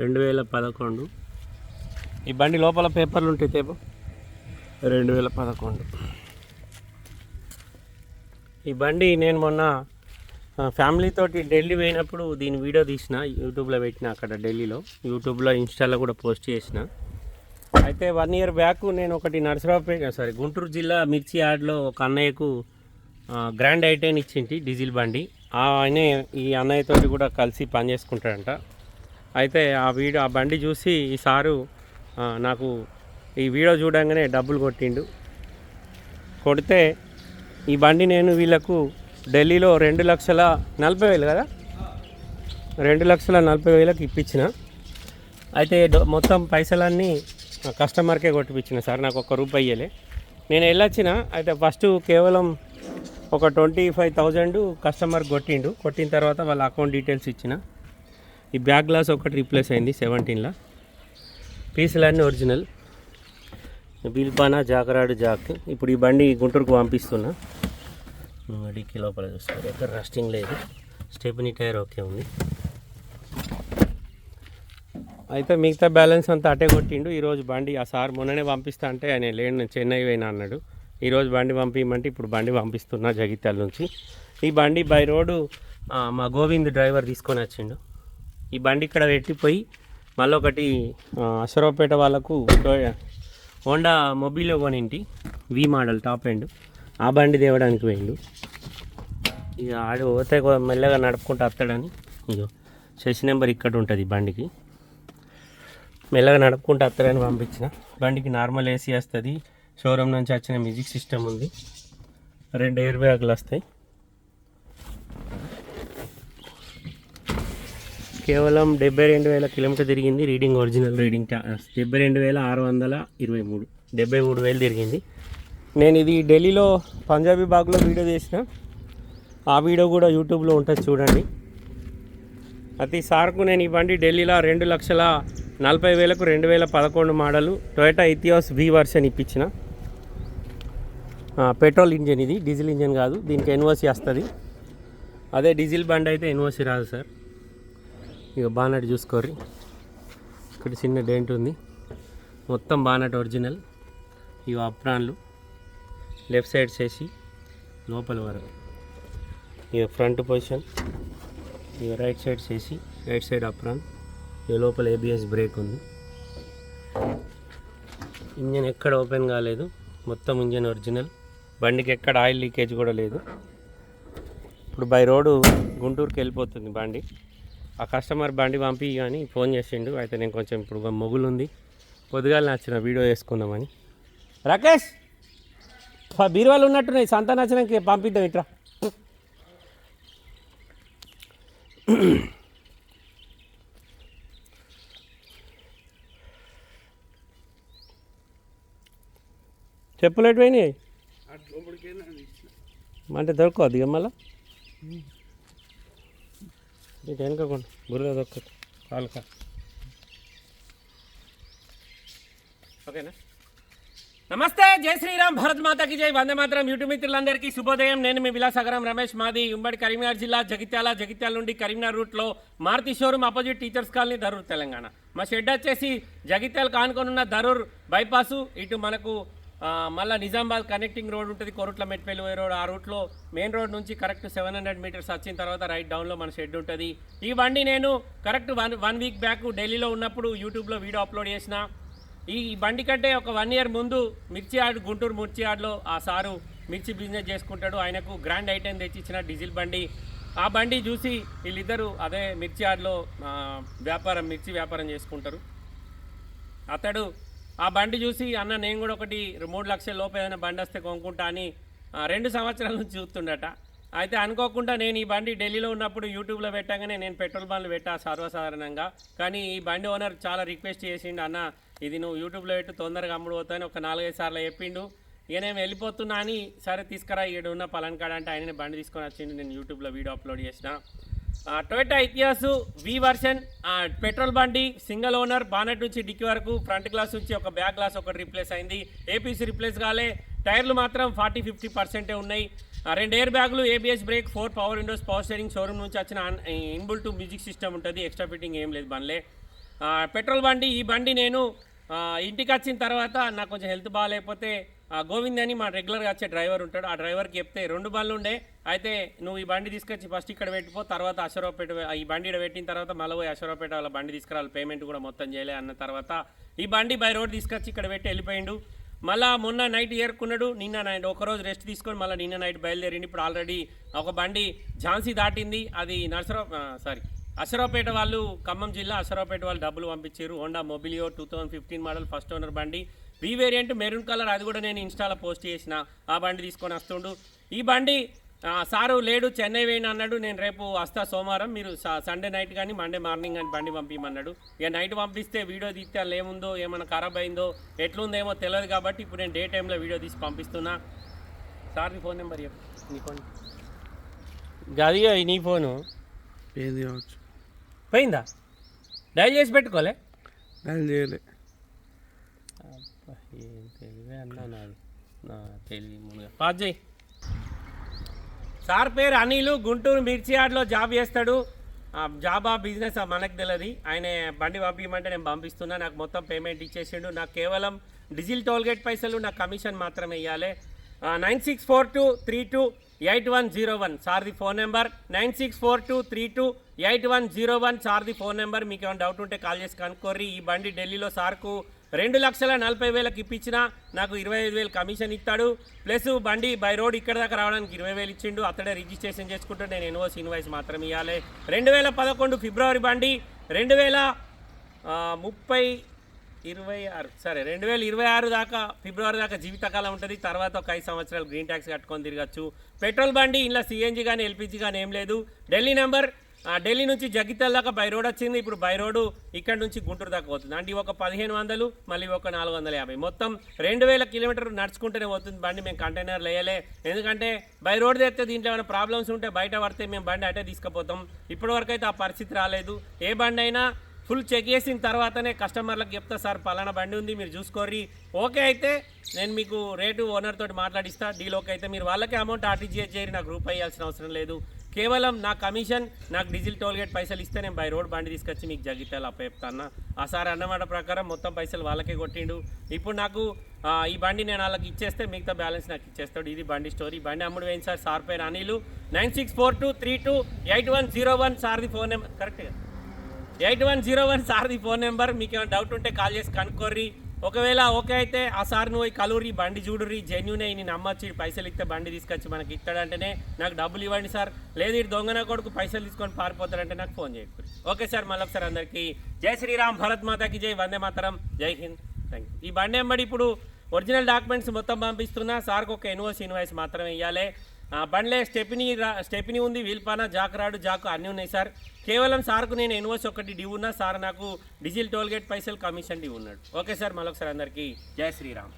రెండు వేల పదకొండు. ఈ బండి లోపల పేపర్లు ఉంటాయి తేపు రెండు వేల పదకొండు. ఈ బండి నేను మొన్న ఫ్యామిలీతో ఢిల్లీ పోయినప్పుడు దీని వీడియో తీసిన యూట్యూబ్లో పెట్టిన అక్కడ ఢిల్లీలో. యూట్యూబ్లో ఇన్స్టాలో కూడా పోస్ట్ చేసిన. అయితే వన్ ఇయర్ బ్యాక్ నేను ఒకటి నరసరావుపేట సారీ గుంటూరు జిల్లా మిర్చి యార్డ్లో ఒక అన్నయ్యకు గ్రాండ్ ఐటెన్ ఇచ్చింటి డీజిల్ బండి. ఆ ఆయనే ఈ అన్నయ్యతోటి కూడా కలిసి పని చేసుకుంటాడంట. అయితే ఆ వీడియో ఆ బండి చూసి ఈ సారు నాకు ఈ వీడియో చూడంగానే డబ్బులు కొట్టిండు. కొడితే ఈ బండి నేను వీళ్ళకు ఢిల్లీలో రెండు లక్షల నలభై వేలు కదా? రెండు లక్షల నలభై వేలకు ఇప్పించిన. అయితే మొత్తం పైసలన్నీ కస్టమర్కే కొట్టిపించిన సార్ నాకు ఒక్క రూపాయి నేను వెళ్ళొచ్చిన అయితే ఫస్ట్ కేవలం ఒక ట్వంటీ ఫైవ్ థౌజండ్ కస్టమర్ కొట్టిండు. కొట్టిన తర్వాత వాళ్ళ అకౌంట్ డీటెయిల్స్ ఇచ్చిన. ఈ బ్యాక్ గ్లాస్ ఒకటి రీప్లేస్ అయింది సెవెంటీన్లో. పీసులన్నీ ఒరిజినల్. బిల్పానా జాకరాడు జాక్ ఇప్పుడు ఈ బండి గుంటూరుకు పంపిస్తున్నా. డిక్కి లోపల చూస్తారు ఎక్కడ రస్టింగ్ లేదు. స్టెపినీ టైర్ ఓకే ఉంది. అయితే మిగతా బ్యాలెన్స్ అంతా అటే కొట్టిండు. ఈరోజు బండి ఆ సార్ మొన్ననే పంపిస్తా అంటే ఆయన లేను నేను చెన్నై పోయినా అన్నాడు. ఈరోజు బండి పంపించమంటే ఇప్పుడు బండి పంపిస్తున్నా జగిత్యాల నుంచి. ఈ బండి బై రోడ్డు మా గోవింద్ డ్రైవర్ తీసుకొని వచ్చిండు. ఈ బండి ఇక్కడ పెట్టిపోయి మళ్ళీ ఒకటి అశ్వరావుపేట వాళ్ళకు హోండా మొబిలో కొనింటి. వి మోడల్ టాప్ ఎండ్ ఆ బండి తేవడానికి పోయిండు. ఇక ఆడు పోతే మెల్లగా నడుపుకుంటూ వస్తాడని. ఇగో సెస్ నెంబర్ ఇక్కడ ఉంటుంది ఈ బండికి. మెల్లగా నడుపుకుంటూ వస్తాడని పంపించిన. బండికి నార్మల్ ఏసీ వస్తుంది. షోరూమ్ నుంచి వచ్చిన మ్యూజిక్ సిస్టమ్ ఉంది. రెండు ఎయిర్ బ్యాగులు వస్తాయి. కేవలం డెబ్బై రెండు వేల కిలోమీటర్ తిరిగింది రీడింగ్ ఒరిజినల్. రీడింగ్ డెబ్బై రెండు వేల ఆరు వందల ఇరవై మూడు. డెబ్బై మూడు వేలు తిరిగింది. నేను ఇది ఢిల్లీలో పంజాబీ బాగ్లో వీడియో చేసిన. ఆ వీడియో కూడా యూట్యూబ్లో ఉంటుంది చూడండి. అతి సార్కు నేను ఈ బండి ఢిల్లీలో రెండు లక్షల నలభై వేలకు రెండు వేల పదకొండు model Toyota Etios V version ఇప్పించిన. పెట్రోల్ ఇంజన్ ఇది డీజిల్ ఇంజన్ కాదు దీనికి ఎన్ఓసి వస్తుంది. అదే డీజిల్ బండి అయితే ఎన్ఓసి రాదు సార్. ఇక బానట్ చూసుకోర్రి. ఇక్కడ చిన్న డెంట్ ఉంది. మొత్తం బానట్ ఒరిజినల్. ఇవి అప్రాన్లు. లెఫ్ట్ సైడ్ చేసి లోపల వరకు. ఇక ఫ్రంట్ పొజిషన్. ఇక రైట్ సైడ్ చేసి రైట్ సైడ్ అప్రాన్. ఇక లోపల ఏబిఎస్ బ్రేక్ ఉంది. ఇంజన్ ఎక్కడ ఓపెన్ కాలేదు. మొత్తం ఇంజన్ ఒరిజినల్. బండికి ఎక్కడ ఆయిల్ లీకేజ్ కూడా లేదు. ఇప్పుడు బై రోడ్డు గుంటూరుకి వెళ్ళిపోతుంది బండి. ఆ కస్టమర్ బండి పంపి కానీ ఫోన్ చేసిండు. అయితే నేను కొంచెం ఇప్పుడు మొగులు ఉంది పొద్దుగాల నచ్చిన వీడియో వేసుకుందామని. రాకేష్! బీరువాలు ఉన్నట్టున్నాయి. సంత నచ్చినాక పంపిద్దాం ఇట్రా. చెప్పులు ఎటు పోయినాయి అంటే దొరకవద్దు ఇక మళ్ళా? ఇక వెనుకోకుండా బుర్రది ఒక్కటి కాలుక ఓకేనా? నమస్తే జై శ్రీరామ్ భరత్ మాతకి జై. వందే మాత్రం యూట్యూబ్ మిత్రులందరికీ శుభోదయం. నేను మీ విలాసగరం రమేష్ మాది. ఉమ్మడి కరీంనగర్ జిల్లా జగిత్యాల జగిత్యాల నుండి కరీంనగర్ రూట్లో Maruti showroom opposite teachers colony Darur Telangana. మా షెడ్ వచ్చేసి జగిత్యాల కానుకొనున్న దరూర్ బైపాసు. ఇటు మనకు మళ్ళీ నిజామాబాద్ కనెక్టింగ్ రోడ్ ఉంటుంది కొరుట్ల మెట్పల్లి పోయే రోడ్. ఆ రూట్లో మెయిన్ రోడ్ నుంచి కరెక్ట్ సెవెన్ హండ్రెడ్ మీటర్స్ వచ్చిన తర్వాత రైట్ డౌన్లో మన షెడ్ ఉంటుంది. ఈ బండి నేను correct one one week back ఢిల్లీలో ఉన్నప్పుడు యూట్యూబ్లో వీడియో అప్లోడ్ చేసిన. ఈ బండి కంటే ఒక వన్ ఇయర్ ముందు మిర్చి యార్డ్ గుంటూరు మిర్చి యార్డ్లో ఆ సారు మిర్చి బిజినెస్ చేసుకుంటాడు. ఆయనకు గ్రాండ్ ఐటెం తెచ్చిచ్చిన డీజిల్ బండి. ఆ బండి చూసి వీళ్ళిద్దరూ అదే మిర్చి యార్డ్లో వ్యాపారం మిర్చి వ్యాపారం చేసుకుంటారు. అతడు ఆ బండి చూసి అన్న నేను కూడా ఒకటి మూడు లక్షల లోపు ఏదైనా బండి వస్తే కొనుక్కుంటా అని రెండు సంవత్సరాల నుంచి చూస్తుండట. అయితే అనుకోకుండా నేను ఈ బండి ఢిల్లీలో ఉన్నప్పుడు యూట్యూబ్లో పెట్టగానే నేను పెట్రోల్ బండ్లు పెట్టా సర్వసాధారణంగా. కానీ ఈ బండి ఓనర్ చాలా రిక్వెస్ట్ చేసిండు అన్న ఇది నువ్వు యూట్యూబ్లో పెట్టు తొందరగా అమ్ముడుపోతాను ఒక నాలుగైదు సార్లు చెప్పిండు. ఇక నేను వెళ్ళిపోతున్నా అని సరే తీసుకురా ఇక్కడ ఉన్న పలాన్ కాడ అంటే ఆయన బండి తీసుకొని వచ్చిండు. నేను యూట్యూబ్లో వీడియో అప్లోడ్ చేసిన. Toyota Etios V version petrol బండి సింగిల్ ఓనర్ బానెట్ నుంచి డిక్కి వరకు ఫ్రంట్ గ్లాస్ నుంచి ఒక బ్యాక్ గ్లాస్ ఒకటి రిప్లేస్ అయింది. ఏపీసీ రిప్లేస్ కాలే. టైర్లు మాత్రం ఫార్టీ ఫిఫ్టీ పర్సెంటే ఉన్నాయి. రెండు ఎయిర్ బ్యాగులు ABS brake four power windows power steering showroom నుంచి వచ్చిన ఇన్బుల్ టు మ్యూజిక్ సిస్టమ్ ఉంటుంది. ఎక్స్ట్రా ఫిట్టింగ్ ఏం లేదు బండ్లే. పెట్రోల్ బండి ఈ బండి నేను ఇంటికి వచ్చిన తర్వాత నాకు కొంచెం హెల్త్ బాగాలేకపోతే గోవింద్ అని మా రెగ్యులర్గా వచ్చే డ్రైవర్ ఉంటాడు. ఆ డ్రైవర్కి చెప్తే రెండు బండ్లు ఉండే అయితే నువ్వు ఈ బండి తీసుకొచ్చి ఫస్ట్ ఇక్కడ పెట్టిపో తర్వాత అశ్వరావుపేట ఈ బండి ఇక్కడ పెట్టిన తర్వాత మళ్ళీ పోయి అశ్వరావుపేట వాళ్ళ బండి తీసుకురావాలి. పేమెంట్ కూడా మొత్తం చేయలే అన్న తర్వాత ఈ బండి బై రోడ్ తీసుకొచ్చి ఇక్కడ పెట్టి వెళ్ళిపోయిండు. మళ్ళా మొన్న నైట్ ఏరుకున్నాడు నిన్న నైట్ ఒకరోజు రెస్ట్ తీసుకొని మళ్ళీ నిన్న నైట్ బయలుదేరింది ఇప్పుడు ఆల్రెడీ ఒక బండి ఝాన్సీ దాటింది. అది నర్సరావు సారీ అశ్వరావుపేట వాళ్ళు ఖమ్మం జిల్లా అశ్వరావుపేట వాళ్ళు డబ్బులు పంపించారు. Honda Mobilio two thousand fifteen model first owner బండి. వి వేరియంట్ మెరూన్ కలర్ అది కూడా నేను ఇన్స్టాలో పోస్ట్ చేసిన. ఆ బండి తీసుకొని వస్తుండు. ఈ బండి సారు లేడు చెన్నై వేయండి అన్నాడు. నేను రేపు వస్తా సోమవారం. మీరు సండే నైట్ కానీ మండే మార్నింగ్ కానీ బండి పంపించమన్నాడు ఇక నైట్ పంపిస్తే వీడియో తీస్తే అందులో ఏముందో ఏమైనా ఖరాబ్ అయిందో ఎట్లుందేమో తెలియదు కాబట్టి ఇప్పుడు నేను డే టైంలో వీడియో తీసి పంపిస్తున్నా. సార్ నీ ఫోన్ నెంబర్ చెప్పు. నీ ఫోన్ గది నీ ఫోను ఏది కావచ్చు. పోయిందా? డైల్ చేసి పెట్టుకోలే? డైల్ చేయలే. పాస్ చేయి సార్ పేరు అనిలు గుంటూరు మిర్చి యార్డ్లో జాబ్ చేస్తాడు. ఆ జాబ్ ఆ బిజినెస్ ఆ మనకు తెలియదు ఆయన బండి పంపించమంటే నేను పంపిస్తున్నా. నాకు మొత్తం పేమెంట్ ఇచ్చేసిండు. నాకు కేవలం డీజిల్ టోల్గేట్ పైసలు నాకు కమిషన్ మాత్రమే ఇవ్వాలి nine six four two three two eight one zero one. సార్ది phone number. Nine six four two three two eight one zero one. సార్ది phone number. మీకు ఏమైనా డౌట్ ఉంటే కాల్ చేసి కనుక్కోర్రి. ఈ బండి ఢిల్లీలో సార్కు రెండు లక్షల నలభై వేలకు ఇప్పించిన నాకు ఇరవై ఐదు వేలు కమిషన్ ఇస్తాడు. ప్లస్ బండి బై రోడ్ ఇక్కడ దాకా రావడానికి ఇరవై వేలు ఇచ్చిండు. అతడే రిజిస్ట్రేషన్ చేసుకుంటే నేను ఎన్ఓసి ఇన్వాయిస్ మాత్రం ఇవ్వాలి రెండు వేల పదకొండు ఫిబ్రవరి బండి రెండు వేల ముప్పై ఇరవై ఆరు సరే రెండు వేల ఇరవై ఆరు దాకా ఫిబ్రవరి దాకా జీవితకాలం ఉంటుంది. తర్వాత ఒక ఐదు సంవత్సరాలు గ్రీన్ ట్యాక్స్ కట్టుకొని తిరగచ్చు. పెట్రోల్ బండి ఇంట్లో సిఎన్జి కానీ ఎల్పిజి కానీ ఏం లేదు. ఢిల్లీ నెంబర్ ఢిల్లీ నుంచి జగిత్యాల దాకా బై రోడ్ వచ్చింది. ఇప్పుడు బై రోడ్డు ఇక్కడ నుంచి గుంటూరు దాకా పోతుంది. అంటే ఒక పదిహేను వందలు మళ్ళీ ఒక నాలుగు వందల యాభై. మొత్తం రెండు వేల కిలోమీటర్ నడుచుకుంటూనే పోతుంది బండి. మేము కంటైనర్ వేయలే. ఎందుకంటే బై రోడ్ తెస్తే దీంట్లో ఏమైనా ప్రాబ్లమ్స్ ఉంటే బయట పడితే మేము బండి అటే తీసుకుపోతాం. ఇప్పటివరకు అయితే ఆ పరిస్థితి రాలేదు. ఏ బండి అయినా ఫుల్ చెక్ చేసిన తర్వాతనే కస్టమర్లకు చెప్తా సార్ పలానా బండి ఉంది మీరు చూసుకోర్రి. ఓకే అయితే నేను మీకు రేటు ఓనర్ తోటి మాట్లాడిస్తా. డీల్ ఓకే అయితే మీరు వాళ్ళకే అమౌంట్ ఆర్టీజీఎస్ చేయరు నాకు రూపాయి ఇవ్వాల్సిన అవసరం లేదు. కేవలం నా కమిషన్ నాకు డీజిల్ టోల్గేట్ పైసలు ఇస్తే నేను బై రోడ్ బండి తీసుకొచ్చి మీకు జగిత్యాల అప్పచెప్తాను ఆ సార్ అన్నమాట ప్రకారం మొత్తం పైసలు వాళ్ళకే కొట్టిండు. ఇప్పుడు నాకు ఈ బండి నేను వాళ్ళకి ఇచ్చేస్తే మిగతా బ్యాలెన్స్ నాకు ఇచ్చేస్తాడు. ఇది బండి స్టోరీ. బండి అమ్ముడు వేయండి సార్ సార్ పేరు Anil. Nine six four two three two eight one zero one సార్ది phone number. కరెక్ట్గా. ఎయిట్ వన్ జీరో వన్ సార్ది ఫోన్ నెంబర్. మీకు ఏమైనా డౌట్ ఉంటే కాల్ చేసి కనుక్కోర్రి. ఒకవేళ ఓకే అయితే ఆ సార్ నువ్వు కలూరి బండి చూడురి జెన్యునే నేను నమ్మొచ్చి పైసలు ఇస్తే బండి తీసుకొచ్చి మనకి ఇస్తాడంటేనే నాకు డబ్బులు ఇవ్వండి సార్. లేదు ఇటు దొంగన కొడుకు పైసలు తీసుకొని పారిపోతాడంటే నాకు ఫోన్ చేయండి ఓకే సార్ మళ్ళొకసారి అందరికీ జై శ్రీరామ్ భరత్ మాతాకి జై వందే మాతరం జై హింద్. థ్యాంక్ యూ ఈ బండి ఎంబడి ఇప్పుడు ఒరిజినల్ డాక్యుమెంట్స్ మొత్తం పంపిస్తున్నా. సార్కి ఒక ఎన్ఓస్ ఇన్వాయిస్ మాత్రమే ఇవ్వాలి బండ్లే స్టెపినీ రా స్టెపినీ ఉంది వీల్పాన జాకరాడు జాకు అన్నీ ఉన్నాయి సార్. కేవలం సార్కు నేను ఎన్ఓస్ ఒకటి డ్యూ ఉన్నా సార్ నాకు డీజిల్ టోల్గేట్ పైసలు కమిషన్ డ్యూ ఉన్నాడు. ఓకే సార్ మళ్ళొకసారి అందరికీ జై శ్రీరామ్.